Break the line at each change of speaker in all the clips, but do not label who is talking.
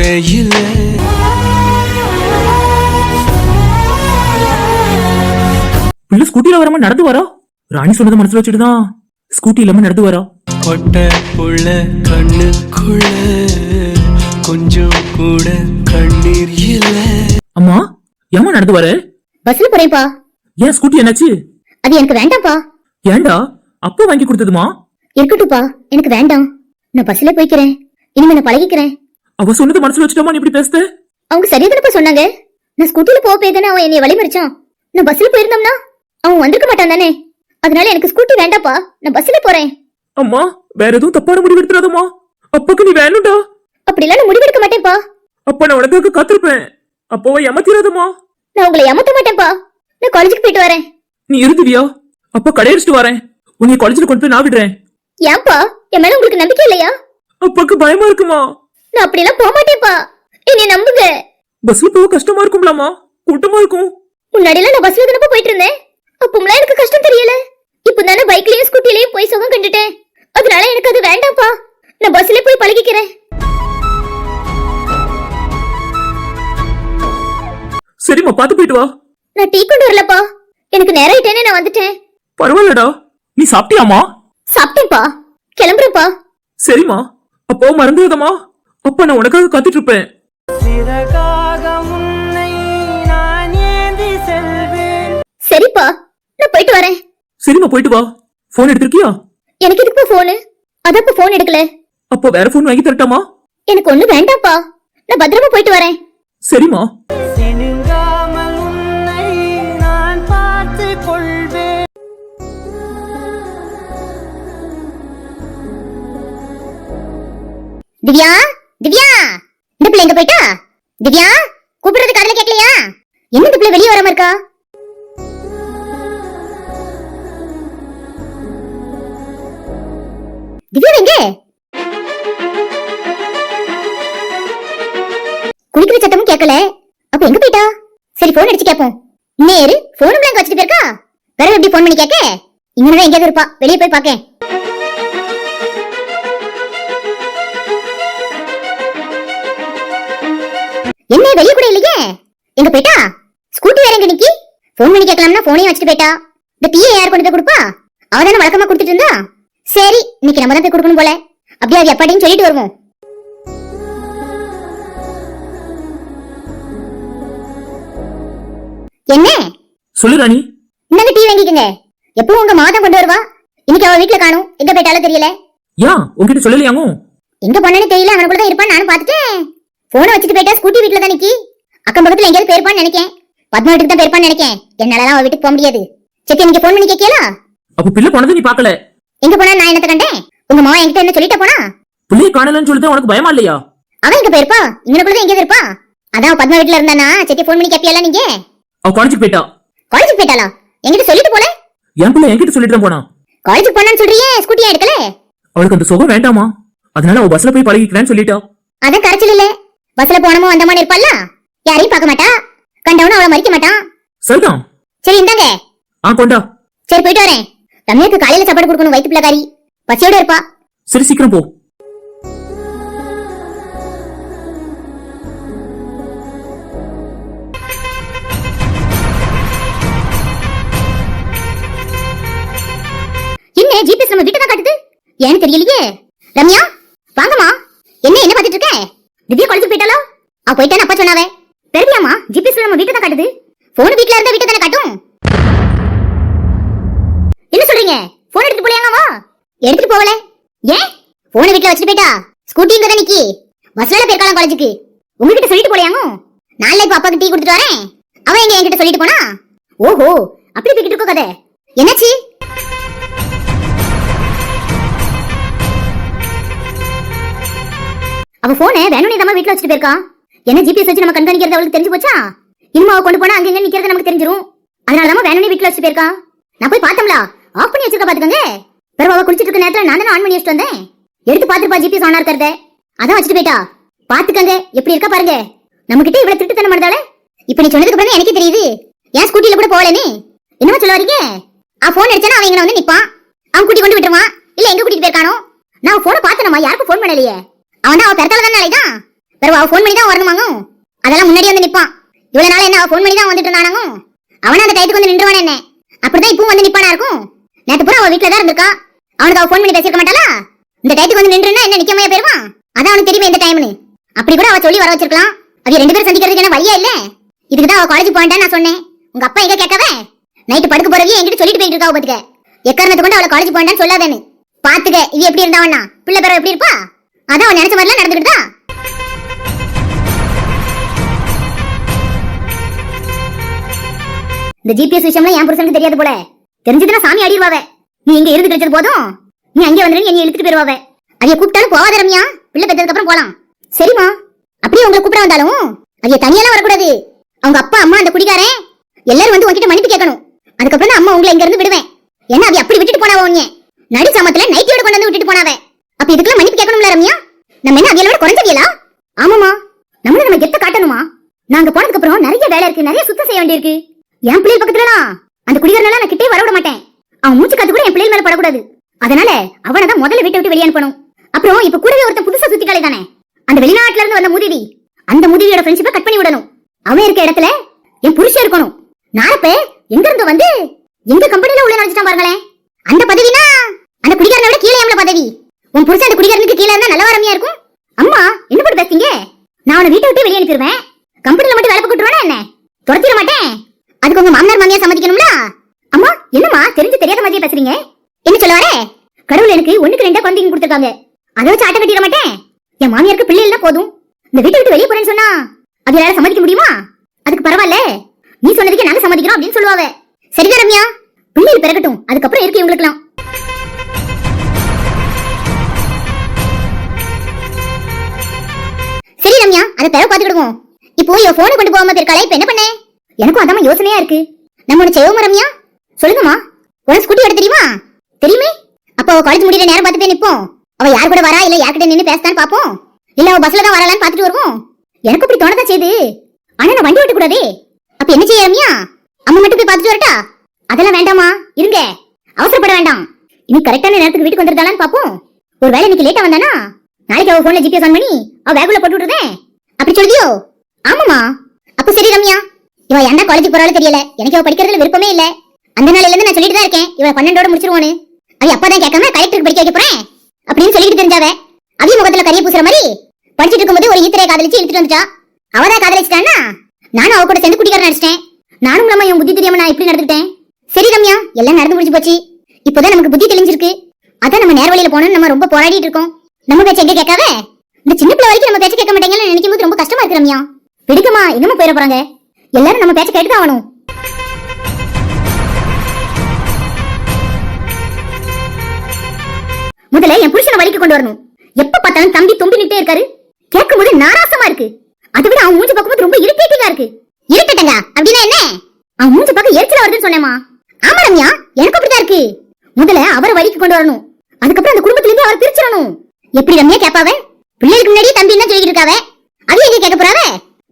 இல்லை
பிள்ளை ஸ்கூட்டில வராம நடந்து வரா? ராணி சொன்னதை மனசுல வச்சுட்டு தான் ஸ்கூட்டி இல்லாம நடந்து வரா?
பொட்ட புள்ள கண்ணுக்குள்ள கொஞ்சம் கூட கண்ணீர் இல்லை.
அம்மா ஏம்மா நடந்து வர?
பஸ்ல போறேன்ப்பா.
ஏன் ஸ்கூட்டி என்னாச்சு?
அது எனக்கு வேண்டாம்ப்பா.
ஏன்டா? அப்பா வாங்கி கொடுத்ததுமா?
இருக்கட்டும்ப்பா எனக்கு வேண்டாம். நான் பஸ்ல போய்க்கிறேன். இனிமே நான் பழகிக்கிறேன்.
அவ சொன்னது மனசுல வச்சுட்டாமா இப்படி பேசுத?
அவங்க சரியாதானப்பா சொன்னாங்க? நான் ஸ்கூட்டில போக போயதானே அவன் என்னைய வழிமறிச்சான் நான் பஸ்ல போயிருந்தோம்னா அவன் வந்திருக்க மாட்டான் தானே. அதனால எனக்கு ஸ்கூட்டி வேண்டாம்ப்பா. நான் பஸ்ல போறேன்.
அம்மா வேற எதுவும் தப்பான முடிவு எடுத்துறாதம்மா அப்பாக்கு நீ வேணும்டா.
அப்படிலாம் நான் முடிவெடுக்க மாட்டேன்ப்பா.
அப்ப நான் உனக்காக காத்திருப்பேன்? அப்பாவை ஏமாத்திராதம்மா.
நான் உங்களை ஏமாத்த மாட்டேன்ப்பா. நான் காலேஜுக்கு போயிட்டு வரேன்.
நீ இருந்துவியா? அப்பா கடையடிச்சிட்டு வரேன். உன்னை காலேஜ்ல கொண்டு போய் நான் விடுறேன்.
ஏன்பா? என் மேல உங்களுக்கு நம்பிக்கை இல்லையா?
அப்பாக்கு பயமா இருக்குமா?
நான் அப்படிலாம் போக மாட்டேன்ப்பா. என்னை நம்புங்க.
பஸ்ல போக கஷ்டமா இருக்கும்லாமா? கூட்டமா இருக்கும்.
முன்னாடிலாம் நான் பஸ்ல தானப்பா போயிட்டு இருந்தேன் அப்போம்லாம் எனக்கு கஷ்டம் தெரியல. இப்போ தானே பைக்லயும் ஸ்கூட்டிலயும் போய் சுகம் கண்டுட்டேன். அதனால எனக்கு அது வேண்டாம்ப்பா. நான் பஸ்ல போய் பழகிக்கிறேன்.
சரிம்மா பாத்து போயிட்டு வா.
நான் டீ கொண்டு வரலப்பா. எனக்கு நேரம் ஆயிட்டேனே நான் வந்துட்டேன்.
பரவாயில்லடா. நீ சாப்பிட்டியாமா
சாப்பிட்டேன்ப்பா. கிளம்புறேன்ப்பா.
சரிம்மா. அப்போ மறந்துடாதம்மா. அப்பா நான் உனக்காக காத்துட்டு இருப்பேன்
சிறகாக உன்னை நான் ஏந்தி செல்வேன்
சரிப்பா நான் போயிட்டு வரேன்.
சரிம்மா போயிட்டு வா. போன் எடுத்திருக்கியா?
எனக்கு எதுக்குப்பா போனு அதப்பா போன் எடுக்கல.
அப்போ வேற போன் வாங்கி தரட்டாமா?
எனக்கு ஒண்ணு வேண்டாம்ப்பா. நான் பத்திரமா போயிட்டு வரேன்.
சரிம்மா.
சினுங்காமல் உன்னை நான் பார்த்து கொள்வேன்.
திவ்யா? திவ்யா இந்த பிள்ளை எங்க போயிட்டா? திவ்யா கூப்பிடுறது காதல கேட்கலையா என்ன இந்த பிள்ளை வெளியே வராம இருக்கா? திவ்யா எங்க? குளிக்கிற சத்தமும் கேட்கல. அப்ப எங்க போயிட்டா? சரி போன் அடிச்சு கேப்போம். நேரு போனும் பிளாங்க வச்சுட்டு போயிருக்கா? வேற எப்படி போன் பண்ணி கேட்க? இங்கதான் எங்கேயாவது இருப்பா. வெளியே போய் பாக்கேன் என்ன வெளிய கூட இல்லையே? எங்க போயிட்டா? ஸ்கூட்டி வேற எங்க நிக்கி? ஃபோன் பண்ணி கேட்கலாம்னா போனையும் வச்சுட்டு போயிட்டா. இந்த டீயை யார் கொண்டு போய் கொடுப்பா? அவ தானே வழக்கமா கொடுத்துட்டு இருந்தா? சரி இன்னைக்கு நம்ம தான் போய் கொடுக்கணும் போல. அப்படியே அது எப்பாடின்னு சொல்லிட்டு வருவோம். என்ன?
சொல்லு ராணி.
இந்தாங்க டீ வாங்கிக்கங்க? எப்பவும் உங்க மாதம் கொண்டு வருவா? இன்னைக்கு அவ வீட்ல காணும். எங்க போயிட்டாலும் தெரியல.
ஏன்? உன்கிட்ட சொல்லலையாங்க?
எங்க போனானே தெரியல. அவனுக்குள்ள தான் இருப்பான் நானும் பார்த்துட்டேன். போனை வச்சுட்டு போயிட்டா ஸ்கூட்டி வீட்ல தான் நிக்கி அக்கம் பக்கத்துல எங்கேயாவது போயிருப்பான்னு நினைக்கேன். பத்மா வீட்டுக்கு தான் போயிருப்பான்னு நினைக்கேன். என்னாலலாம் அவ வீட்டுக்கு போக முடியாது. சரி நீங்க போன் பண்ணி கேட்கலா
அப்ப பிள்ளை போனதை நீ பாக்கல
எங்க போனா நான் என்னத்த கண்டேன்? உங்க மாவன் என்கிட்ட என்ன சொல்லிட்ட போனா?
பிள்ளைய காணலன்னு சொல்லிட்டு உனக்கு பயமா இல்லையா?
அவன் எங்க போயிருப்பா? இங்கனக்குள்ள தான் எங்கேயாவது இருப்பா? அதான் பத்மா வீட்ல இருந்தானா? சரி போன் பண்ணி கேப்பியல நீங்க?
அவ காலேஜுக்கு போயிட்டா.
காலேஜுக்கு போயிட்டாளா? என்கிட்ட சொல்லிட்டு போல.
என் பிள்ளை என்கிட்ட சொல்லிட்டு போனா.
காலேஜுக்கு போனான்னு சொல்றியே ஸ்கூட்டியா எடுக்கல?
அவளுக்கு அந்த சுகம் வேண்டாமா? அதனால அவ பஸ்ல போய் பழகிக்கிறேன்னு சொல்லிட்டா.
அதான் கரைச்சல் இல்ல. பஸ்ல போனமோ வந்தமான இருப்பாள்ல? யாரையும் பார்க்க மாட்டா? கண்டவனும் அவளை மறிக்க மாட்டான்
சரிதான்.
சரி இந்தாங்க.
ஆ கொண்டா.
சரி போயிட்டு வரேன். ரம்யாக்கு காலையில சாப்பாடு கொடுக்கணும் வயிற்று பிள்ளைக்காரி. பசியோட இருப்பா.
சரி சீக்கிரம் போ.
என்ன ஜிபிஎஸ் நம்ம வீட்டை தான் காட்டுது? ஏன்னு தெரியலையே. ரம்யா வாங்கம்மா. என்ன என்ன பார்த்துட்டு இருக்க? திவ்யா காலேஜ் போயிட்டாலோ அப்பா சொன்னாவே. தெரியாமா ஜிபிஎஸ் நம்ம வீட்டை தான் காட்டுது. போன் வீட்ல இருந்தா வீட்டை தானே காட்டும். என்ன சொல்றீங்க? போன் எடுத்துட்டு போலியாங்கம்மா எடுத்துட்டு போகல. ஏன்? போனை வீட்ல வச்சுட்டு போயிட்டா? ஸ்கூட்டி இங்க தான் நிக்கி. பஸ்ல போயிருக்கலாம் காலேஜுக்கு உங்ககிட்ட சொல்லிட்டு போலியாங்க நாளைல இப்ப அப்பாக்கு டீ கொடுத்துட்டு வரேன். அவன் எங்க என்கிட்ட சொல்லிட்டு போனா? ஓஹோ அப்படி போய்கிட்டு இருக்கோ கதை. என்னாச்சு? அவ போனை வேணும்னே தான் வீட்டுல வச்சுட்டு போயிருக்கான் என்ன ஜிபிஎஸ் வச்சு நம்ம கண்காணிக்கிறது அவளுக்கு தெரிஞ்சு போச்சா? இனிமே அவ கொண்டு போனா அங்க எங்க நிக்கிறது நமக்கு தெரிஞ்சிரும். அதனால தான் வேணும்னே வீட்டுல வச்சுட்டு போயிருக்கா. நான் போய் பார்த்தோம்ல ஆஃப் பண்ணி வச்சிருக்க பாத்துக்கோங்க. பிறகு அவ குளிச்சிட்டு இருக்க நேரத்துல நான் தானே ஆன் பண்ணி வச்சுட்டு வந்தேன். எடுத்து பாத்துருப்பா ஜிபிஎஸ் ஆனா இருக்கிறத. அதான் வச்சுட்டு போயிட்டா. பாத்துக்கங்க. எப்படி இருக்கா பாருங்க. நம்ம கிட்ட இவ்வளவு திருட்டுத்தனம் பண்ணுதால இப்ப நீ சொன்னதுக்கு அப்புறம் எனக்கே தெரியுது. ஏன் ஸ்கூட்டில கூட போகலன்னு என்னமா சொல்ல வரீங்க? அவன் போன் அடிச்சானா அவன் இங்க வந்து நிப்பான். அவன் கூட்டி கொண்டு விட்டுருவான். இல்ல எங்க கூட்டிட்டு போயிருக்கானோ? நான் போனை பார்த்தனமா யாருக்கும் ஃபோன் பண்ணலையே. அவன் தான் அவ பெறத்தால தானே அலைதான்? பிறகு அவ ஃபோன் பண்ணி தான் வரணுமாங்க? அதெல்லாம் முன்னாடி வந்து நிப்பான். இவ்வளவு நாள் என்ன அவ ஃபோன் பண்ணி தான் வந்துட்டு இருந்தானாங்க? அவன் அந்த டயத்துக்கு வந்து நின்றுவானே என்ன? அப்படிதான் இப்பவும் வந்து நிப்பானா இருக்கும்? நேத்து பூரா அவ வீட்டுல தான் இருந்திருக்கா. அவனுக்கு அவ ஃபோன் பண்ணி பேசிருக்க மாட்டாளா? இந்த டயத்துக்கு வந்து நின்றுனா என்ன நிக்காமையா போயிருவான்? அதான் அவனுக்கு தெரியுமே இந்த டைம்னு அப்படி கூட அவ சொல்லி வர வச்சிருக்கலாம். அவ ரெண்டு பேரும் சந்திக்கிறதுக்கு என்ன வழியா இல்ல? இதுக்கு தான் அவ காலேஜ் போயிட்டான்னு நான் சொன்னேன். உங்க அப்பா எங்க கேட்கவே? நைட்டு படுக்க போறவே என்கிட்ட சொல்லிட்டு போயிட்டு இருக்கா பாத்துக்க. எக்காரணத்தை கொண்டு அவளை காலேஜ் போயிட்டான்னு சொல்லாதேன்னு. பாத்துக்க இது எப்படி இருந்தாவண்ணா பிள்ளை பேர எப்படி இருப்பா? அதான் அவன் நினைச்ச மாதிரிலாம் நடந்துக்கிட்டா இந்த ஜிபிஎஸ் விஷயம்லாம் என் புருஷனுக்கு தெரியாது போல. தெரிஞ்சதுன்னா சாமி அடிடுவாவ நீ இங்க இருந்து கிடைச்சது போதும். நீ அங்கே வந்துருன்னு என்னை இழுத்துட்டு போயிருவாவே. அதைய கூப்பிட்டாலும் போகாத ரம்யா. பிள்ளை பெற்றதுக்கு அப்புறம் போலாம். சரிம்மா. அப்படியே உங்களை கூப்பிட வந்தாலும் அதைய தனியெல்லாம் வரக்கூடாது. அவங்க அப்பா அம்மா அந்த குடிகாரன் எல்லாரும் வந்து உங்ககிட்ட மன்னிப்பு கேட்கணும். அதுக்கப்புறம் தான் அம்மா உங்களை இங்க இருந்து விடுவேன். என்ன அவ அப்படி விட்டுட்டு போனாவ உன்னை நடு சாமத்துல நைட்டியோட கொண்டு வந்து விட்டுட்டு போனாவே. அப்ப இதுக்கெல்லாம் மன்னிப்பு கேட்கணும்ல ரம்யா? நம்ம என்ன அவியலோட குறைஞ்சவியலா? ஆமாமா நம்மள நம்ம கெத்த காட்டணுமா? நாங்க போனதுக்கு அப்புறம் நிறைய வேலை இருக்கு நிறைய சுத்தம் செய்ய வேண்டியிருக்கு. என் பிள்ளைகள் பக்கத்துலலாம் அந்த குடிகாரனால நான் கிட்டே வர விட மாட்டேன். அவன் மூச்சு காத்து கூட என் பிள்ளைகள் மேல படக்கூடாது. அதனால அவனை தான் முதல்ல வீட்டை விட்டு வெளியே அனுப்பணும். அப்புறம் இப்ப கூடவே ஒருத்தன் புதுசா சுத்திட்டாலே தானே. அந்த வெளிநாட்டுல இருந்து வந்த முதிவி அந்த முதிவியோட ஃப்ரெண்ட்ஷிப்பை கட் பண்ணி விடணும். அவன் இருக்க இடத்துல என் புருஷன் இருக்கணும். நாளப்ப எங்க இருந்து வந்து எங்க கம்பெனில உள்ள நினைச்சிட்டான் பாருங்களேன். அந்த பதவினா அந்த குடிகாரனை விட கீழே எவ்வளவு பதவி. உன் புருஷன் அந்த குடிகாரனுக்கு கீழே இருந்தா நல்ல வரமையா இருக்கும். அம்மா என்ன பண்ணி பேசுறீங்க நான் அவனை வீட்டை விட்டு வெளியே அனுப்பிடுவேன். கம்பெனில மட்டும் வேலை போட்டுருவானா என்ன? துரத்திட மாட்டேன். அதுக்கு உங்க மாமனார் மாமியா சம்மதிக்கணும்ல? அம்மா என்னம்மா தெரிஞ்சு தெரியாத மாதிரியே பேசுறீங்க? என்ன சொல்ல வரே கடவுள் எனக்கு ஒண்ணுக்கு ரெண்டா குழந்தைங்க கொடுத்துருக்காங்க. அதை வச்சு ஆட்ட கட்டிட மாட்டேன். என் மாமியாருக்கு பிள்ளை இல்ல போதும். இந்த வீட்டை விட்டு வெளியே போறேன்னு சொன்னா அது யாரால சம்மதிக்க முடியுமா? அதுக்கு பரவாயில்ல. நீ சொன்னதுக்கு நாங்க சம்மதிக்கிறோம் அப்படின்னு சொல்லுவாவே சரிதான் ரம்யா. பிள்ளைகள் பிறக்கட்டும். அதுக்கப்புறம் இருக்கு இவங்களுக்குலாம் சரி ரம்யா அதை பிறகு பாத்துக்கிடுவோம் இப்போ என் போனை கொண்டு போகாம இருக்காளே இப்ப என்ன பண்ணேன் எனக்கும் அதாம யோசனையா இருக்கு. நம்ம ஒண்ணு செய்வோம் ரம்யா சொல்லுங்கம்மா. உனக்கு ஸ்கூட்டி எடுத்து தெரியுமா? தெரியுமே. அப்போ அவ காலேஜ் முடியிற நேரம் பார்த்து போய் நிப்போம். அவ யார் கூட வரா இல்ல யார்கிட்ட நின்று பேசத்தான்னு பாப்போம் இல்ல அவ பஸ்ல தான் வரலான்னு பாத்துட்டு வருவோம். எனக்கு இப்படி தோணதான் செய்யுது. ஆனா நான் வண்டி ஓட்ட கூடாதே அப்ப என்ன செய்ய ரம்யா? அம்மா மட்டும் போய் பாத்துட்டு வரட்டா? அதெல்லாம் வேண்டாமா இருங்க. அவசரப்பட வேண்டாம். இனி கரெக்டான நேரத்துக்கு வீட்டுக்கு வந்துருந்தாலான்னு பாப்போம் ஒருவேளை இன்னைக்கு லேட்டா வந்தானா? நாளைக்கு அவ போன்ல ஜிபிஎஸ் ஆன் பண்ணி அவ பேக்குள்ள போட்டு விட்டுறதேன் அப்படி சொல்லியோ ஆமாமா அப்ப சரி ரம்யா. இவ எந்த காலேஜ் போறாலும் தெரியல. எனக்கு அவ படிக்கிறதுல விருப்பமே இல்ல. அந்த நாள்ல இருந்து நான் சொல்லிட்டு தான் இருக்கேன். இவ பன்னெண்டோட முடிச்சிருவானு அவ அப்பதான் கேட்காம கலெக்டருக்கு படிக்க வைக்க போறேன். அப்படின்னு சொல்லிட்டு தெரிஞ்சாவ அவிய முகத்துல கரிய பூசுற மாதிரி படிச்சிட்டு இருக்கும்போது ஒரு ஈத்தரையை காதலிச்சு இழுத்துட்டு வந்துட்டா. அவதான் காதலிச்சிட்டான்னா நானும் அவ கூட சேர்ந்து குடிக்கார நடிச்சிட்டேன் நானும் நம்ம என் புத்தி தெரியாம நான் இப்படி நடந்துட்டேன் சரி ரம்யா எல்லாம் நடந்து முடிஞ்சு போச்சு. இப்போதான் நமக்கு புத்தி தெளிஞ்சிருக்கு. அதான் நம்ம நேர் வழியில போனோம்னு நம்ம ரொம்ப போராடிட்டு இருக்கோம். நம்ம பேச்ச எங்க கேட்காத? இந்த சின்ன பிள்ளை வரைக்கும் நம்ம பேச்ச கேட்க மாட்டேங்கன்னு நினைக்கும் போது ரொம்ப கஷ்டமா இருக்கு ரம்யா. பிடிக்குமா இன்னமும் போயிட போறாங்க? எல்லாரும் நம்ம பேச்ச கேட்டுதான் ஆகணும். முதல்ல என் புருஷனை வழிக்கு கொண்டு வரணும். எப்ப பார்த்தாலும் தம்பி தும்பி நிட்டே இருக்காரு. கேட்கும் போது நாராசமா இருக்கு. அதை விட அவன் மூஞ்சி பார்க்கும்போது ரொம்ப இரிட்டேட்டிங்கா இருக்கு. இரிட்டேட்டங்க அப்படின்னா என்ன? அவன் மூஞ்சி பார்க்க எரிச்சல வருதுன்னு சொன்னேமா ஆமா ரம்யா எனக்கு அப்படிதான் இருக்கு. முதல்ல அவரை வழிக்கு கொண்டு வரணும். அதுக்கப்புறம் அந்த குடும்பத்துல இருந்து அவரை பிரிச்சிடணும். எப்படி ரம்யா கேப்பாவே? பிள்ளைகளுக்கு முன்னாடி தம்பி என்ன சொல்லிட்டு இருக்காவ? அது எங்க கேட்க போறாவ?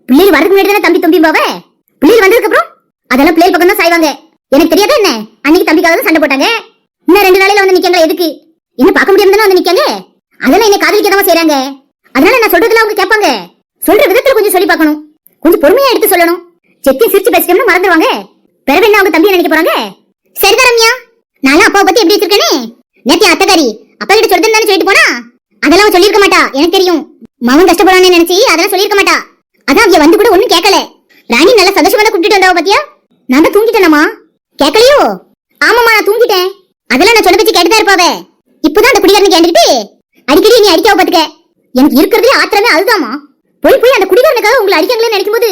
பிள்ளைகள் வரதுக்கு முன்னாடி தானே தம்பி போவே? பிள்ளைகள் வந்ததுக்கு அப்புறம் அதெல்லாம் பிள்ளைகள் பக்கம் தான் சாய்வாங்க. எனக்கு தெரியாதா என்ன? அன்னைக்கு தம்பிக்காக தான் சண்டை போட்டாங்க. இன்னும் ரெண்டு நாளையில வந்து நிக்காங்க எதுக்கு? இன்னும் பார்க்க முடியாம வந்து நிக்காங்க? அதெல்லாம் என்ன காதலிக்க தான் செய்றாங்க. அதனால நான் சொல்றதுல அவங்க கேட்பாங்க. சொல்ற விதத்துல கொஞ்சம் சொல்லி பார்க்கணும். கொஞ்சம் பொறுமையா எடுத்து சொல்லணும். செத்தி சிரிச்சு பேசிட்டோம்னா மறந்துடுவாங்க பிறகு என்ன அவங்க தம்பி நினைக்க போறாங்க? சரிதான் ரம்யா நான் அப்பாவை பத்தி எப்படி வச்சிருக்கேனே? நேத்தி அத்தகாரி அப்பா கிட்ட சொல்றது சொல்லிட்டு போனா? அதெல்லாம் சொல்லிருக்க மாட்டா. எனக்கு தெரியும். மகன் கஷ்டப்படான்னு நினைச்சு அதெல்லாம் சொல்லிருக்க மாட்டா. அதான் அவங்க வந்து கூட ஒண்ணும் கேட்கல ராணி நல்லா சந்தோஷமா கூப்பிட்டு வந்தாவ பாத்தியா? நான் தான் தூங்கிட்டேனம்மா. கேட்கலையோ ஆமாமா நான் தூங்கிட்டேன். அதெல்லாம் நான் சொல்ல பத்தி கேட்டுதான் இருப்பாவே. இப்பதான் அந்த குடிகாரனை கேட்டுக்கிட்டு அடிக்கடி நீ அடிக்காவ பாத்துக்க. எனக்கு இருக்கிறதே ஆத்திரமே அதுதாம்மா. போய் போய் அந்த குடிகாரனுக்காக உங்களை அடிக்காங்களே நினைக்கும் போது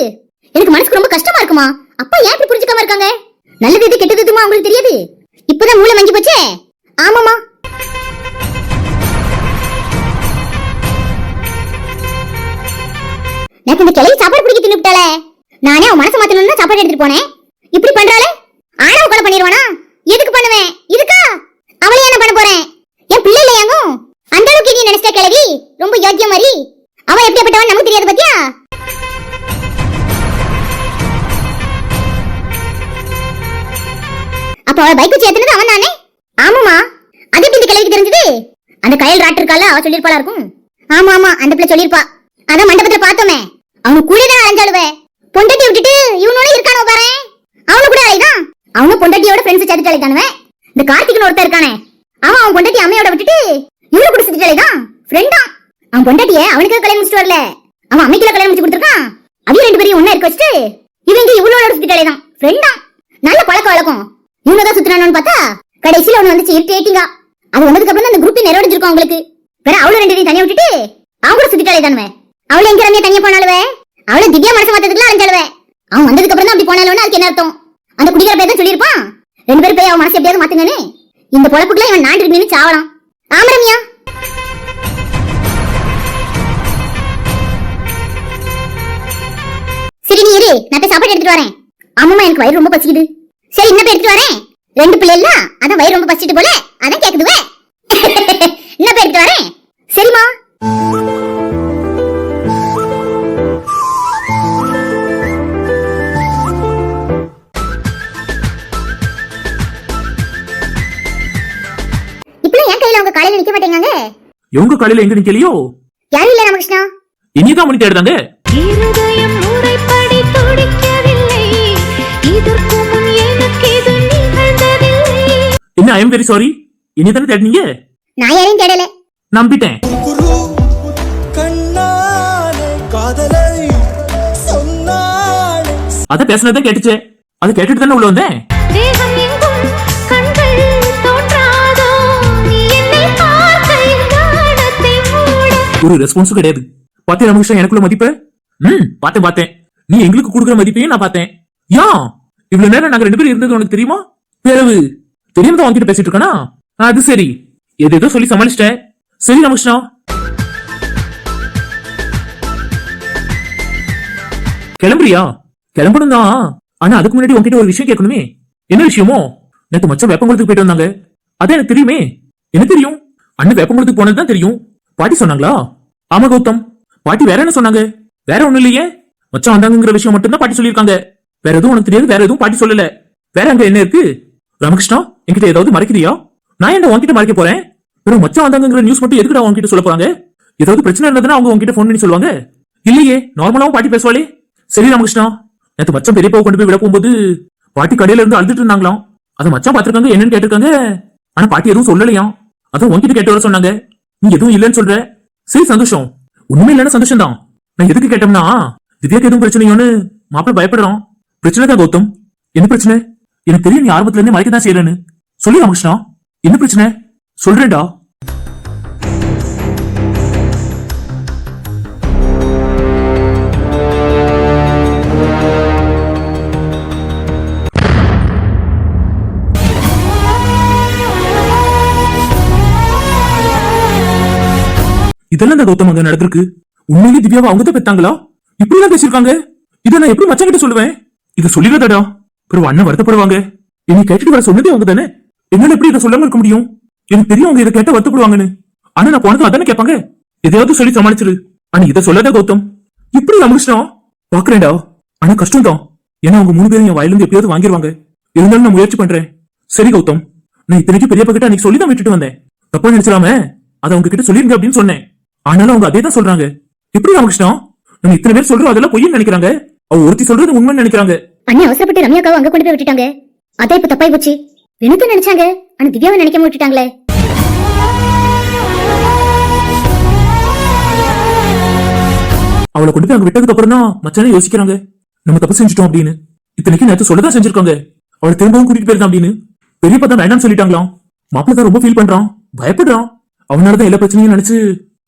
எனக்கு மனசுக்கு ரொம்ப கஷ்டமா இருக்குமா? அப்பா ஏன் இப்படி புரிஞ்சுக்காம இருக்காங்க? நல்லது எது கெட்டது எதுமா உங்களுக்கு தெரியாது? இப்பதான் மூளை மங்கி போச்சே? ஆமாமா எனக்கு இந்த கிளவி சாப்பாடு பிடிக்க தின்னுட்டாளே நானே அவன் மனசு மாத்தணும்னு சாப்பாடு எடுத்துட்டு போனேன். இப்படி பண்றாளே? ஆணவ கொலை பண்ணிடுவானா எதுக்கு பண்ணுவேன்? இதுக்கா அவளை என்ன பண்ண போறேன்? என் பிள்ளை இல்லையாங்கும் அந்த அளவுக்கு நீ நினைச்ச கிளவி ரொம்ப யோக்கியம் மாதிரி. அவ எப்படிப்பட்டவன் நமக்கு தெரியாது பத்தியா? அப்ப அவ பைக் வச்சு ஏத்துனது அவன் தானே? ஆமாமா அது எப்படி இந்த கிளவிக்கு தெரிஞ்சது? அந்த கயல் ராட்டு இருக்கால அவ சொல்லிருப்பாளா இருக்கும்? ஆமா ஆமா அந்த பிள்ளை சொல்லிருப்பா அதான் மண்டபத்துல பார்த்தோமே. அவனு கூட தான் அலைஞ்சாளுவே. பொண்டாட்டி விட்டுட்டு இவனோட இருக்கானோ பாரு? அவனு கூட அலைதான் அவனும் பொண்டாட்டியோட ஃப்ரெண்ட்ஸ் சேர்த்துட்டு அலைதானுவே இந்த கார்த்திகன் ஒருத்தன் இருக்கானே அவன் அவன் பொண்டாட்டி அம்மையோட விட்டுட்டு இவனு கூட சுத்திட்டு அலைதான் ஃப்ரெண்டா அவன் பொண்டாட்டிய அவனுக்கு கல்யாணம் முடிச்சிட்டு வரல. அவன் அமைக்கல கல்யாணம் முடிச்சு கொடுத்துருக்கான். அவையும் ரெண்டு பேரையும் ஒண்ணா இருக்க வச்சுட்டு இவங்க இவளோட சுத்திட்டு அலைதான் ஃப்ரெண்டா நல்ல பழக்க வழக்கம். இவங்க தான் சுத்துறானு பார்த்தா கடைசியில ஒண்ணு வந்துச்சு இரிட்டேட்டிங்கா அது வந்ததுக்கு அப்புறம் அந்த குரூப் நிறைவடைஞ்சிருக்கும் அவங்களுக்கு. வேற அவளும் ரெண்டு பேரையும் தனியா விட்டுட்டு அவங்க சுத்திட்டு அலைதானுவே அவள எங்க ரம்யா தனியா போனாலுவே அவள திவ்யா மனசு மாத்ததுக்குலாம் அலைஞ்சாலுவே அவன் வந்ததுக்கு அப்புறம் தான் அப்படி போனாலும் அதுக்கு என்ன அர்த்தம்? அந்த குடிக்கிற பேர் தான் சொல்லியிருப்பான். ரெண்டு பேரும் போய் அவன் மனசு எப்படியாவது மாத்துங்கன்னு. இந்த பொழப்புக்குலாம் இவன் நாட்டு நின்று சாவலாம் ஆமா ரம்யா. சரி நீ இரு. நான் போய் சாப்பாடு எடுத்துட்டு வரேன். ஆமாமா எனக்கு வயிறு ரொம்ப பசிக்குது. சரி இன்னும் போய் எடுத்துட்டு வரேன். ரெண்டு பிள்ளைல அதான் வயிறு ரொம்ப பசிச்சிட்டு போல. அதான் கேக்குதுவே. என் கையில அவங்க காலையில நிக்க மாட்டேங்காங்க?
இவங்க காலையில எங்க நிக்கலையோ?
யாரும் இல்ல ராமகிருஷ்ணா?
இனிதான் மணி தேடுதாங்க.
இருதயம் முறைப்படி துடிக்கவில்லை. இதற்கு முன் எனக்கு இது நிகழ்ந்ததில்லை.
என்ன ஐ எம் வெரி சாரி இனிதானே தேடினீங்க?
நான் யாரையும் தேடல.
நம்பிட்டேன். அத பேசினதான் கேட்டுச்சே. அது கேட்டுட்டு தானே உள்ள வந்தேன்? ஒரு ரெஸ்பான்ஸும் கிடையாது. பாத்தேன் ராமகிருஷ்ணா எனக்குள்ள மதிப்பு? ம் பார்த்தேன் பார்த்தேன். நீ எங்களுக்கு கொடுக்குற மதிப்பையும் நான் பார்த்தேன். யா இவ்வளவு நேரம் நாங்க ரெண்டு பேரும் இருந்தது உனக்கு தெரியுமா? பிறகு தெரியாம தான் உன்கிட்ட பேசிட்டு இருக்கானா? அது சரி. எது ஏதோ சொல்லி சமாளிச்சிட்டேன். சரி ராமகிருஷ்ணா. கிளம்புறியா? கிளம்பணும் தான் ஆனா அதுக்கு முன்னாடி உன்கிட்ட ஒரு விஷயம் கேட்கணுமே. என்ன விஷயமோ? நேற்று மச்சம் வேப்பங்குளத்துக்கு போயிட்டு வந்தாங்க. அதான் எனக்கு தெரியுமே. என்ன தெரியும்? அண்ணன் வேப்பங்குளத்துக்கு போனது தான் தெரியும். பாட்டி சொன்னாங்களா? ஆமா கௌதம். பாட்டி வேற என்ன சொன்னாங்க? வேற ஒண்ணும் இல்லையே. மச்சான் வந்தாங்கிற விஷயம் மட்டும் தான் பாட்டி சொல்லியிருக்காங்க. வேற எதுவும் உனக்கு தெரியாது வேற எதுவும் பாட்டி சொல்லல. வேற அங்க என்ன இருக்கு? ராமகிருஷ்ணா என்கிட்ட ஏதாவது மறைக்கிறியா? நான் என்ன உன்கிட்ட மறைக்க போறேன்? வெறும் மச்சான் வந்தாங்கிற நியூஸ் மட்டும் எதுக்குடா உன்கிட்ட சொல்ல போறாங்க? ஏதாவது பிரச்சனை இருந்ததுன்னா அவங்க உங்ககிட்ட ஃபோன் பண்ணி சொல்லுவாங்க. இல்லையே நார்மலாவும் பாட்டி பேசுவாளே. சரி ராமகிருஷ்ணா நேற்று மச்சம் பெரியப்பாவை கொண்டு போய் விட போகும்போது பாட்டி கடையில இருந்து அழுதுட்டு இருந்தாங்களாம். அதை மச்சான் பாத்துருக்காங்க என்னன்னு கேட்டிருக்காங்க. ஆனா பாட்டி எதுவும் சொல்லலையாம். அதான் உன்கிட்ட கேட்டு வர சொன்னாங்க. நீ எதுவும் இல்லைன்னு சொல்ற. சரி சந்தோஷம். ஒண்ணுமே இல்லைன்னா சந்தோஷம் தான் நான் எதுக்கு கேட்டோம்னா திவ்யாக்கு எதுவும் பிரச்சனையோன்னு மாப்பிள்ள பயப்படுறான். பிரச்சனை தான் கௌதம். என்ன பிரச்சனை? எனக்கு தெரியும் நீ ஆரம்பத்துல இருந்தே மறைக்க தான் செய்யறேன்னு. சொல்லி ராமகிருஷ்ணா. என்ன பிரச்சனை? சொல்றேன்டா. இதெல்லாம் இந்த கௌதம் அங்க நடந்திருக்கு. உண்மையிலே திவ்யாவை அவங்க தான் பெத்தாங்களா? இப்படி எல்லாம் பேசியிருக்காங்க. இதை நான் எப்படி மச்சம் கிட்ட சொல்லுவேன்? இதை சொல்லிடாதடா. பிறகு அண்ணன் வருத்தப்படுவாங்க. என்னை கேட்டுட்டு வர சொன்னதே அவங்க தானே? என்னால எப்படி இதை சொல்லாம இருக்க முடியும்? எனக்கு தெரியும் அவங்க இதை கேட்ட வருத்தப்படுவாங்கன்னு. ஆனா நான் போனதும் அதானே கேட்பாங்க? எதையாவது சொல்லி சமாளிச்சிரு. ஆனா இதை சொல்லாத கௌதம். இப்படி ராமகிருஷ்ணா பாக்குறேன்டா. ஆனா கஷ்டம் தான் ஏன்னா அவங்க மூணு பேரும் என் வாயிலிருந்து எப்படியாவது வாங்கிடுவாங்க இருந்தாலும் நான் முயற்சி பண்றேன். சரி கௌதம். நான் இத்தனைக்கு பெரிய பக்கிட்ட அன்னைக்கு சொல்லி தான் விட்டுட்டு வந்தேன். தப்பா நினைச்சிடாம அதை அவங்க கிட்ட சொல்லிருங்க அப்படின்னு சொன்னேன். ஆனாலும் அவங்க அதே தான் சொல்றாங்க. எப்படி ராமகிருஷ்ணா? நம்ம இத்தனை பேர் சொல்றோம் அதெல்லாம் பொய்ன்னு நினைக்கிறாங்க. அவ ஒருத்தி சொல்றது உண்மைன்னு நினைக்கிறாங்க.
அண்ணி அவசரப்பட்டு ரம்யாக்காவை அங்க கொண்டு போய் விட்டுட்டாங்க. அதான் இப்ப தப்பாய் போச்சு. எனக்கு நினைச்சாங்க ஆனா திவ்யாவை நினைக்காம விட்டுட்டாங்களே.
அவளை கொண்டு போய் அங்க விட்டதுக்கு அப்புறம் தான் மச்சானே யோசிக்கிறாங்க. நம்ம தப்பு செஞ்சுட்டோம் அப்படின்னு. இத்தனைக்கு நேத்து சொல்லதான் செஞ்சிருக்காங்க. அவளை திரும்பவும் கூட்டிட்டு போயிருந்தான் அப்படின்னு. பெரியப்பா தான் வேண்டாம்னு சொல்லிட்டாங்களாம். மாப்பிள்ள தான் ரொம்ப ஃபீல் பண்றான். பயப்படுறான். அவனாலதான் எல்லா பிரச்சனையும் நினைச்சு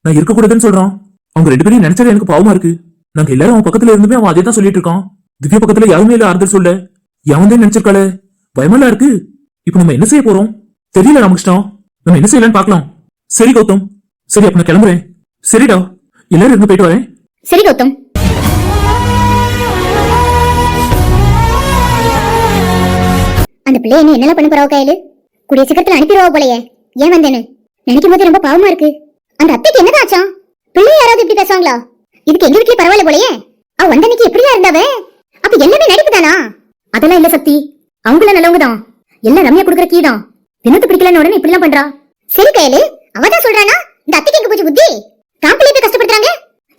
நான் இருக்கக்கூடாதுன்னு சொல்றான். அவங்க ரெண்டு பேரையும் நினைச்சது எனக்கு பாவமா இருக்கு. நாங்க எல்லாரும் அவன் பக்கத்துல இருந்துமே அவன் அதே தான் சொல்லிட்டு இருக்கான். திவ்யா பக்கத்துல யாருமே இல்ல ஆறுதல் சொல்ல. எவன் தான் நினைச்சிருக்காளே. பயமெல்லாம் இருக்கு. இப்ப நம்ம என்ன செய்ய போறோம்? தெரியல ராமகிருஷ்ணா நம்ம என்ன செய்யலாம்னு பாக்கலாம் சரி கௌதம். சரி அப்ப நான் கிளம்புறேன். சரிடா. எல்லாரும் இருந்து போயிட்டு வரேன்.
சரி கௌதம். அந்த பிள்ளை என்ன என்னெல்லாம் பண்ண போறாவோ கையில? கூடிய சீக்கிரத்துல அனுப்பிடுவா போலயே. ஏன் வந்தேன்னு? நினைக்கும் போது ரொம்ப பாவமா இருக்கு. அந்த அத்தைக்கு என்னதான் ஆச்சாம்? பிள்ளை யாராவது இப்படி பேசுவாங்களா? இதுக்கு எங்க வீட்லயே பரவாயில்ல போலயே. அவ வந்த அன்னைக்கு எப்படியா இருந்தாவ? அப்ப எல்லாமே நடிப்பு தானா அதெல்லாம் இல்ல சக்தி. அவங்கள நல்லவங்க தான் எல்லாம் ரம்யா குடுக்குற கீ தான் வினத்து பிடிக்கலன்னு உடனே இப்படிலாம் பண்றா. சரி கையலு அவதான் சொல்றானா இந்த அத்தைக்கு எங்க போச்சு புத்தி? காப்பிலே போய் கஷ்டப்படுறாங்க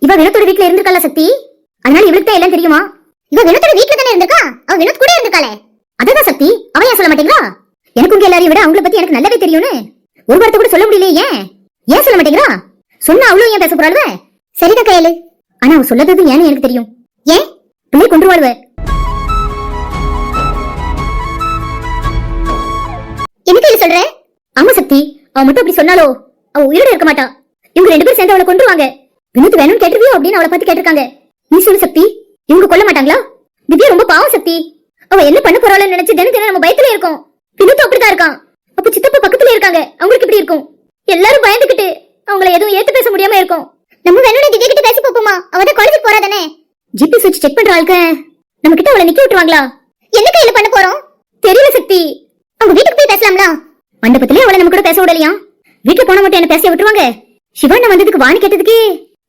இவ வினத்தோட வீட்ல இருந்திருக்காள சக்தி? அதனால இவளுக்கு தான் எல்லாம் தெரியுமா? இவ வினத்தோட வீட்ல தானே இருந்திருக்கா? அவ வினோத் கூட இருந்திருக்காளே. அததான் சக்தி அவன் ஏன் சொல்ல மாட்டீங்களா எனக்கு உங்க எல்லாரையும் விட அவங்கள பத்தி எனக்கு நல்லாவே தெரியும்னு. ஒரு வார்த்தை கூட சொல்ல முடியலையே ஏன்? ஏன் சொல்ல மாட்டேங்கிறா? சொன்னா அவ்வளவு ஏன் பேச போறாளுவ? சரிதான் கையலு ஆனா அவ சொல்லறது ஏன்னு எனக்கு தெரியும். ஏன்? பிள்ளை கொண்டு வாழ்வ. என்ன கையில சொல்ற? ஆமா சக்தி அவ மட்டும் அப்படி சொன்னாலோ அவ உயிரோட இருக்க மாட்டா. இவங்க ரெண்டு பேரும் சேர்ந்து அவளை கொண்டுருவாங்க வினுத்து வேணும்னு கேட்டிருவியோ அப்படின்னு அவளை பார்த்து கேட்டிருக்காங்க. நீ சொல்லு சக்தி இவங்க கொல்ல மாட்டாங்களா? திவ்யா ரொம்ப பாவம் சக்தி. அவ என்ன பண்ண போறாளன்னு நினைச்சு தினம் தினம் நம்ம பயத்துல இருக்கோம். வினுத்து அப்படிதான் இருக்கான். அப்ப சித்தப்பா பக்கத்துல இருக்காங்க. அவங்களுக்கு எப்படி இருக்கும்? எல்லாரும் பயந்துகிட்டு அவங்கள எதுவும் ஏத்து பேச முடியாம இருக்கும். நம்ம வேணும்னு திவ்யா கிட்ட பேசி போப்போமா அவ தான் காலேஜ் போறா தானே ஜிபி சுவிட்ச் செக் பண்ற ஆளுக்க நம்ம கிட்ட அவளை நிக்க விட்டுருவாங்களா? என்ன கையில பண்ண போறோம்? தெரியல சக்தி. அவங்க வீட்டுக்கு போய் பேசலாம்ல? மண்டபத்திலே அவளை நம்ம கூட பேச விடலையா? வீட்டுல போன மட்டும் என்ன பேச விட்டுருவாங்க? சிவண்ண வந்ததுக்கு வாணி கேட்டதுக்கு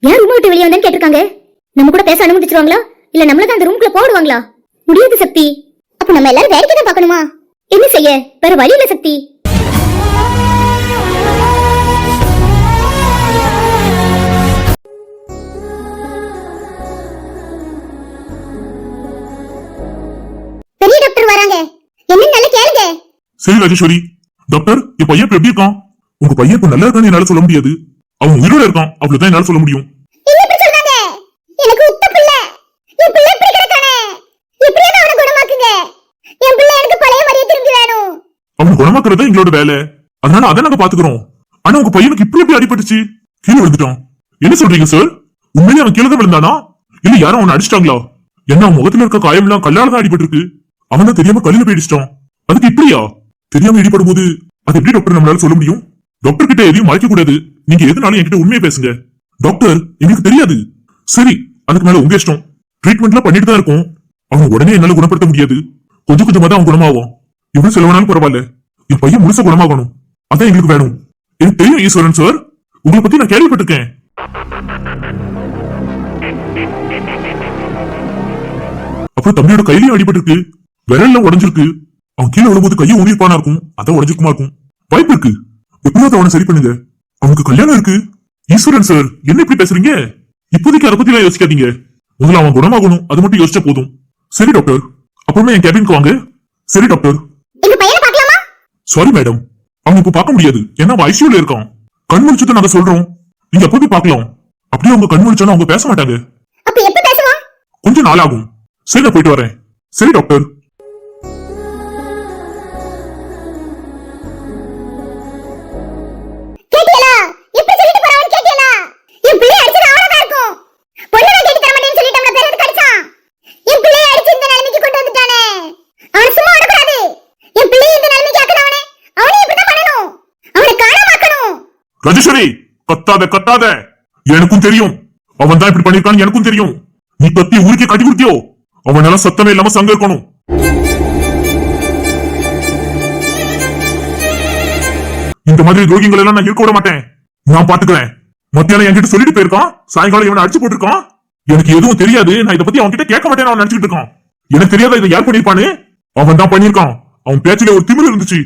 ஏன் ரூம் விட்டு வெளியே வந்தேன்னு கேட்டிருக்காங்க? நம்ம கூட பேச அனுமதிச்சிருவாங்களா? இல்ல நம்மள தான் அந்த ரூம்குள்ள போடுவாங்களா? முடியாது சக்தி. அப்ப நம்ம எல்லாரும் வேடிக்கை தான் பாக்கணுமா என்ன செய்ய? வேற வழி இல்ல சக்தி.
சரி ராஜேஸ்வரி. டாக்டர் என் பையன் எப்படி இருக்கான்? உங்க பையன் இப்ப நல்லா இருக்கான்னு என்னால சொல்ல முடியாது. அவன் உயிரோட இருக்கான். அவ்வளவுதான் என்னால சொல்ல முடியும்.
அவனை
குணமாக்குறது எங்களோட வேலை. அதனால அதை நாங்க பாத்துக்கிறோம். ஆனா உங்க பையனுக்கு இப்படி எப்படி அடிபட்டுச்சு. கீழே விழுந்துட்டான். என்ன சொல்றீங்க சார் உண்மையிலே அவன் கீழே தான் விழுந்தானா? இல்ல யாரும் அவனை அடிச்சிட்டாங்களா? என்ன அவன் முகத்துல இருக்க காயம் எல்லாம் கல்லால தான் அடிபட்டு இருக்கு அவன் தான் தெரியாம கல்லில போயிடுச்சிட்டான் அதுக்கு இப்படியா? தெரியாம இடிபடும் போது அது எப்படி டாக்டர் நம்மளால சொல்ல முடியும்? டாக்டர் கிட்ட எதையும் மறைக்க கூடாது. நீங்க எதுனாலும் என்கிட்ட உண்மையை பேசுங்க. டாக்டர் எங்களுக்கு தெரியாது. சரி அதுக்கு மேல உங்க இஷ்டம். ட்ரீட்மெண்ட்லாம் பண்ணிட்டு தான் இருக்கும். அவன் உடனே என்னால குணப்படுத்த முடியாது. கொஞ்சம் கொஞ்சமா தான் அவன் குணமாகும் இவ்வளவு செலவானாலும் பரவாயில்ல. என் பையன் முழுசா குணமாகணும். அதான் எங்களுக்கு வேணும். எனக்கு தெரியும் ஈஸ்வரன் சார் உங்களை பத்தி நான் கேள்விப்பட்டிருக்கேன். அப்புறம் தம்பியோட கையிலயும் அடிபட்டிருக்கு. விரல்ல உடைஞ்சிருக்கு. அவன் கீழே விழும்போது கையை ஊனிருப்பானா இருக்கும்? அதான் உடைஞ்சிருக்குமா இருக்கும்? வாய்ப்பு இருக்கு. எப்படியாவது அவனை சரி பண்ணுங்க. அவனுக்கு கல்யாணம் இருக்கு. ஈஸ்வரன் சார் என்ன இப்படி பேசுறீங்க? இப்போதைக்கு அதை பத்தி யோசிக்காதீங்க. முதல்ல அவன் குணமாகணும். அது மட்டும் யோசிச்சா போதும். சரி டாக்டர் அப்புறமே என் கேபினுக்கு வாங்க. சரி டாக்டர் சாரி மேடம் அவங்க இப்ப பார்க்க முடியாது. ஏன்னா அவன் ஐசியூல இருக்கான். கண் முடிச்சுட்டு நாங்க சொல்றோம். நீங்க எப்ப போய் பார்க்கலாம். அப்படியே அவங்க கண் முடிச்சாலும் அவங்க பேச மாட்டாங்க.
அப்ப
கொஞ்சம் நாள் ஆகும் சரி நான் போயிட்டு வரேன். சரி டாக்டர் ரஜேஸ்வரி கத்தாத கத்தாத. எனக்கும் தெரியும். அவன் தான் இப்படி பண்ணிருக்கான்னு எனக்கும் தெரியும். நீ கத்தி ஊருக்கே கட்டி கொடுத்தியோ? அவனால சத்தமே இல்லாம சங்க இருக்கணும். இந்த மாதிரி துரோகிகள் எல்லாம் நான் இருக்க விட மாட்டேன். நான் பாத்துக்கிறேன். மத்தியானம் என்கிட்ட சொல்லிட்டு போயிருக்கான். சாயங்காலம் இவனை அடிச்சு போட்டிருக்கான். எனக்கு எதுவும் தெரியாது. நான் இதை பத்தி அவன் கிட்ட கேட்க மாட்டேன் அவன் நினைச்சிட்டு இருக்கான். எனக்கு தெரியாத இதை யார் பண்ணிருப்பானு அவன் தான் பண்ணிருக்கான் அவன் பேச்சுல ஒரு திமிர் இருந்துச்சு.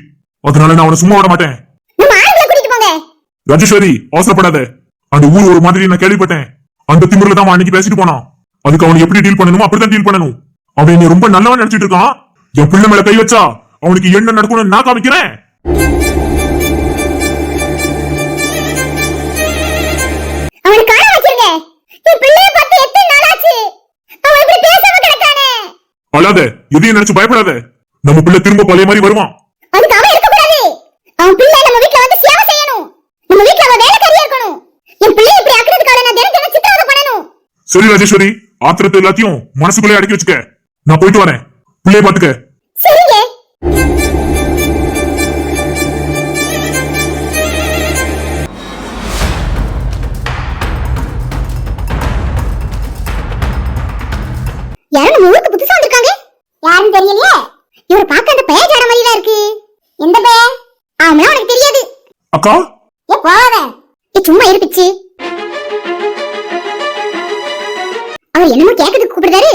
அதனால நான் அவனை சும்மா விட மாட்டேன்
நம்ம ஆளுங்களை கூட்டிட்டு போங்க
ராஜேஸ்வரி அவசரப்படாத. அந்த ஊர் ஒரு மாதிரி நான் கேள்விப்பட்டேன். அந்த திமிர்ல தான் அன்னைக்கு பேசிட்டு போனான். அதுக்கு அவனை எப்படி டீல் பண்ணணுமோ அப்படிதான் டீல் பண்ணணும். அவன் என்னை ரொம்ப நல்லவன் நினைச்சிட்டு இருக்கான். என் பிள்ளை மேல கை வச்சா அவனுக்கு என்ன நடக்கும்னு நான் காமிக்கிறேன். அழாத எதையும் நினைச்சு பயப்படாத. நம்ம பிள்ளை திரும்ப பழைய மாதிரி வருவான்
அதுக்கு அவன் இருக்க கூடாது அவன் பிள்ளை நம்ம வீட்ல வந்து சேவை செய்யணும் நம்ம வீட்ல அவன் வேலைக்காரியா இருக்கணும் என் பிள்ளை இப்படி ஆக்குறதுக்காக நான் தினம் தினம் சித்திரவதை பண்ணணும்
சரி ராஜேஸ்வரி. ஆத்திரத்தை எல்லாத்தையும் மனசுக்குள்ளே அடக்கி வச்சுக்க. நான் போயிட்டு வரேன். பிள்ளைய பாத்துக்க
யாரும் ஊருக்கு புதுசா வந்திருக்காங்க. யாரும் தெரியலையே? இவரை பார்க்க அந்த பெயர் ஜாட மாதிரி தான் இருக்கு. எந்த பெயர்? ஆமா உனக்கு தெரியாது.
அக்கா?
ஏ போகாத ஏ சும்மா இருப்பிச்சு அவர் என்னமோ கேட்கறதுக்கு கூப்பிடுறாரு.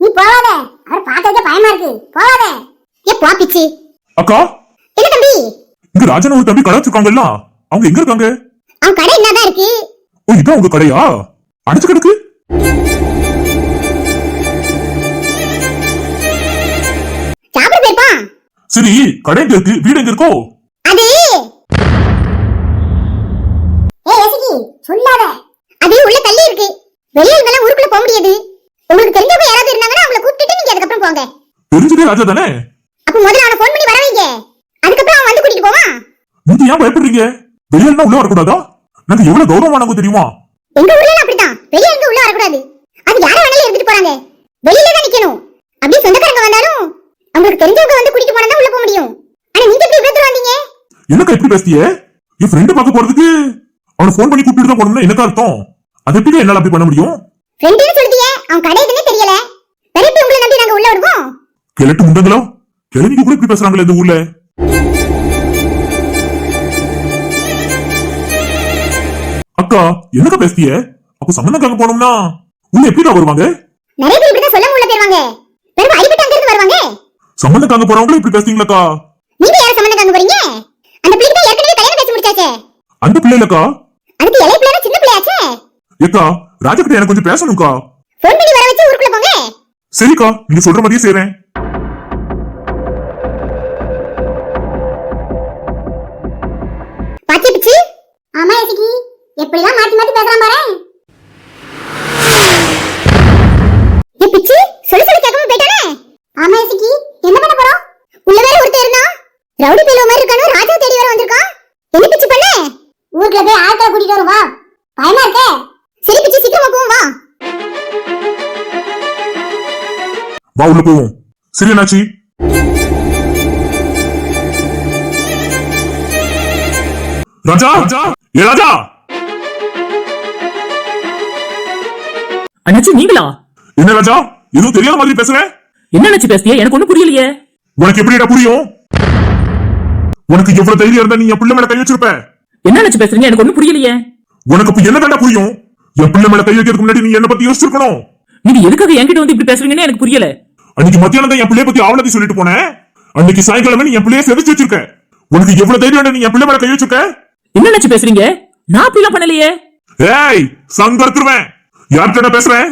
நீ போகாத. அவர் பார்த்ததுக்கே பயமா இருக்கு. போகாத. ஏ போ பிச்சு.
அக்கா?
என்ன தம்பி?
இங்க ராஜன் ஒரு தம்பி கடை வச்சிருக்காங்கல்ல. அவங்க எங்க இருக்காங்க?
அவன் கடை என்னதான் இருக்கு?
ஓ இதான் உங்க கடையா? அடைச்சு கிடக்கு.
சாப்பிட
சரி கடை எங்க இருக்கு? வீடு எங்க இருக்கோ?
அது. ஏ யசிகி சொல்லாத. அது உள்ள தள்ளி இருக்கு. வெளியே முடியாது உங்களுக்கு தெரிஞ்சவங்க யாராவது இருந்தாங்கன்னா அவங்கள கூப்பிட்டுட்டு நீங்க அதுக்கப்புறம் போங்க.
தெரிஞ்சதே ராஜா தானே?
அப்ப முதல்ல அவனை ஃபோன் பண்ணி வர வைங்க. அதுக்கப்புறம் அவன் வந்து கூட்டிட்டு போவான்.
நீங்க ஏன் பயப்படுறீங்க? வெளியே உள்ள வரக்கூடாதா? நாங்க எவ்வளவு கௌரவமானவங்க தெரியுமா?
எங்க ஊர்ல அப்படித்தான். வெளியே எங்க உள்ள வரக்கூடாது. அது யார வேணாலும் எடுத்துட்டு போறாங்க. வெளியில தான் நிக்கணும். அப்படியே சொந்தக்காரங்க வந்தாலும் அவங்களுக்கு தெரிஞ்சவங்க வந்து கூட்டிட்டு போனா உள்ள போக முடியும். ஆனா நீங்க எப்படி இவ்வளவு வந்தீங்க?
என்னக்கா எப்படி பேசிய என் ஃப்ரெண்டு பார்க்க போறதுக்கு அவனை ஃபோன் பண்ணி கூப்பிட்டு தான் போகணும்னா என்னக்கா அர்த்தம்? அது எப்படி என்னால அப்படி பண்ண முடியும்?
ஃப்ரெண்டுன்னு சொல்லிட்டியே அவன் கடை எதுன்னு தெரியல. எப்படி உங்களை நம்பி நாங்க உள்ள வருவோம்.
கிழட்டு முண்டங்களோ கிழவிங்க கூட இப்படி பேசுறாங்களே இந்த ஊர்ல. அக்கா என்னக்கா பேசிய அப்ப சம்பந்தக்காக போனோம்னா உள்ள எப்படிக்கா வருவாங்க?
நிறைய பேர் இப்படிதான் சொல்ல உள்ள போயிருவாங்க. வெறும் அடிபட்டு அங்க இருந்து வருவாங்க.
சம்பந்தக்காக போறவங்களும் இப்படி பேசுறீங்களாக்கா?
நீங்க யார சம்பந்தம் அங்க போறீங்க? அந்த பிள்ளைக்கு தான் ஏற்கனவே கல்யாணம் பேசி முடிச்சாச்சே.
அந்த பிள்ளை இல்லக்கா
அதுக்கு இளைய பிள்ளை சின்ன பிள்ளையாச்சே?
ஏக்கா ராஜா கிட்ட எனக்கு கொஞ்சம் பேசணும்க்கா.
ஃபோன் பண்ணி வர வச்சு ஊருக்குள்ள போங்க.
சரிக்கா நீங்க சொல்ற மாதிரியே செய்றேன்.
சரி
என்னாச்சு? ராஜா? ஏ ராஜா?
அண்ணாச்சி நீங்களா?
என்ன ராஜா? எதுவும் தெரியாத மாதிரி பேசுறேன்
என்ன அண்ணாச்சி பேசிய எனக்கு ஒண்ணும் புரியலையே.
உனக்கு எப்படிடா புரியும்? உனக்கு எவ்வளவு தைரியம் இருந்தா நீ என் பிள்ளை மேல கை வச்சிருப்ப?
என்ன அண்ணாச்சி பேசுறீங்க? எனக்கு ஒண்ணும் புரியலையே.
உனக்கு அப்ப என்ன தாண்டா புரியும்? என் பிள்ளை மேல கை வைக்கிறதுக்கு முன்னாடி நீ என்ன பத்தி யோசிச்சிருக்கணும்.
நீங்க எதுக்காக என்கிட்ட வந்து இப்படி பேசுறீங்கன்னு எனக்கு புரியல.
அன்னைக்கு மத்தியானம் தான் என் பிள்ளைய பத்தி ஆவலத்தை சொல்லிட்டு போனேன். அன்னைக்கு சாயங்காலமே நீ என் பிள்ளைய செதுச்சு வச்சிருக்க. உனக்கு எவ்வளவு தைரியம் நீ என் பிள்ளை மேல கை வச்சிருக்க?
என்ன அண்ணாச்சி பேசுறீங்க? நான் அப்படிலாம் பண்ணலையே.
ஏய் சங்கர்த்துருவேன் யார்கிட்ட பேசுறேன்?